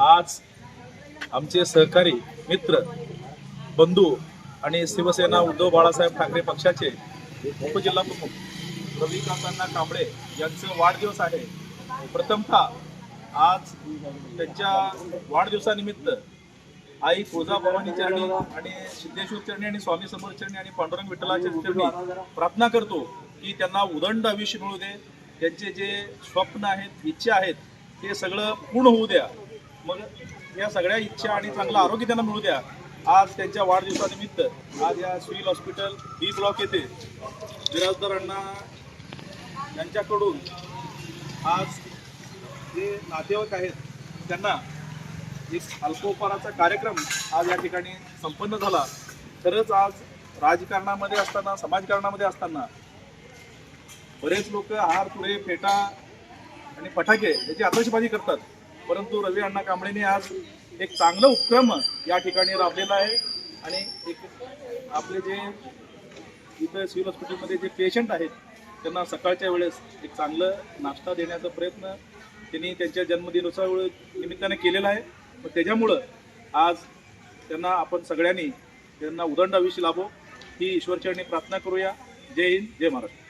आज आमचे सहकारी मित्र बंधू आणि शिवसेना उद्धव बाळासाहेब ठाकरे पक्षाचे उपजिल्हा प्रमुख रविकांतांना कांबळे यांचं वाढदिवस आहे. प्रथमतः आज त्यांच्या वाढदिवसानिमित्त आई तुळजा भवानी चरणी आणि सिद्धेश्वर चरणी आणि स्वामी समोर चरणी आणि पांडुरंग विठ्ठलाच्या चरणी प्रार्थना करतो की त्यांना उदंड आयुष्य मिळू दे. त्यांचे जे स्वप्न आहेत इच्छा आहेत ते सगळं पूर्ण होऊ द्या. मग या सगळ्या इच्छा आणि चांगलं आरोग्य त्यांना मिळू द्या. आज त्यांच्या वाढदिवसानिमित्त आज या सिव्हिल हॉस्पिटल बी ब्लॉक येथे बिराजदारांना यांच्याकडून आज जे नातेवाईक आहेत त्यांना एक अल्पोपहाराचा कार्यक्रम आज या ठिकाणी संपन्न झाला. खरंच आज राजकारणामध्ये असताना समाजकारणामध्ये असताना बरेच लोक हार तुरे फेटा आणि फटाके याची आतषबाजी करतात. परंतु रवी अण्णा कांबळेने आज एक चांगलं उपक्रम या ठिकाणी राबलेला आहे. आणि एक आपले जे इथं सिव्हिल हॉस्पिटलमध्ये जे पेशंट आहेत त्यांना सकाळच्या वेळेस एक चांगलं नाश्ता देण्याचा प्रयत्न त्यांनी त्यांच्या जन्मदिनोत्सव निमित्ताने केलेला आहे. मग त्याच्यामुळं आज त्यांना आपण सगळ्यांनी त्यांना उदंड आयुष्य लाभो ही ईश्वरचरणी प्रार्थना करूया. जय हिंद जय महाराष्ट्र.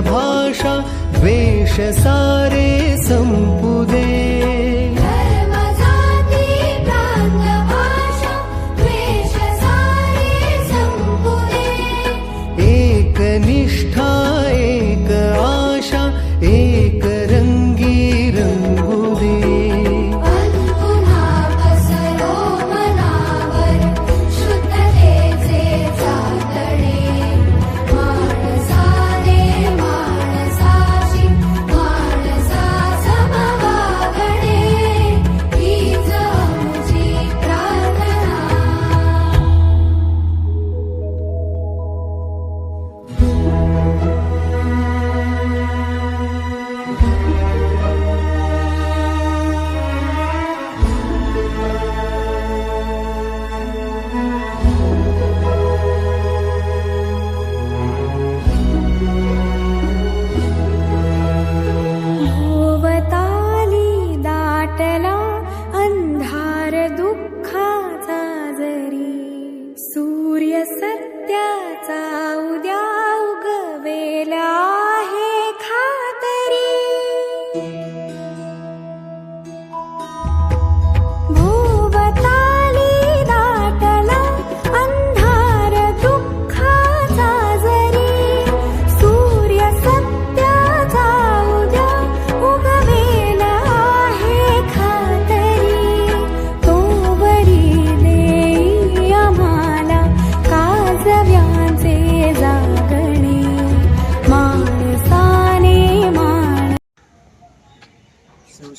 भाषा द्वेष सारे सम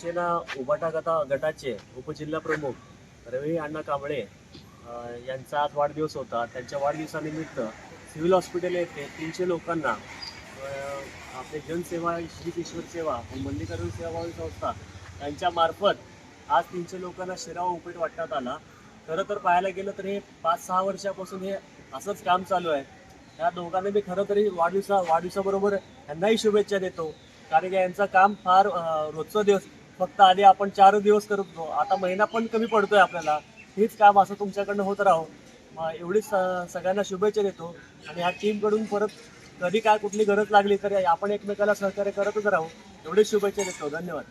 शिवसेना उबाटा गटा गटाचे उपजिल्हा प्रमुख रवी अण्णा कांबळे यांचा आज वाढदिवस होता. त्यांच्या वाढदिवसानिमित्त सिव्हिल हॉस्पिटल येथे तीनशे लोकांना आपले जनसेवा श्री ईश्वर सेवा व मल्लिकार्जुन सेवाभावी संस्था यांच्यामार्फत आज तीनशे लोकांना शिरावा उपीट वाटण्यात आला. खरं तर पाहायला गेलं तर हे पाच सहा वर्षापासून हे असंच काम चालू आहे. ह्या दोघांना मी खरं तरी वाढदिवसा वाढदिवसाबरोबर यांनाही शुभेच्छा देतो. कारण की यांचं काम फार रोजचं दिवस फक्त आधी आपण चार दिवस करत होतो. आता महिना पण कमी पडतोय आपल्याला. हेच काम असं तुमच्याकडनं होत राहो. मग एवढीच स- सगळ्यांना शुभेच्छा देतो. आणि ह्या टीमकडून परत कधी काय कुठली गरज लागली तरी आपण एकमेकाला सहकार्य करतच राहू. एवढीच शुभेच्छा देतो. धन्यवाद.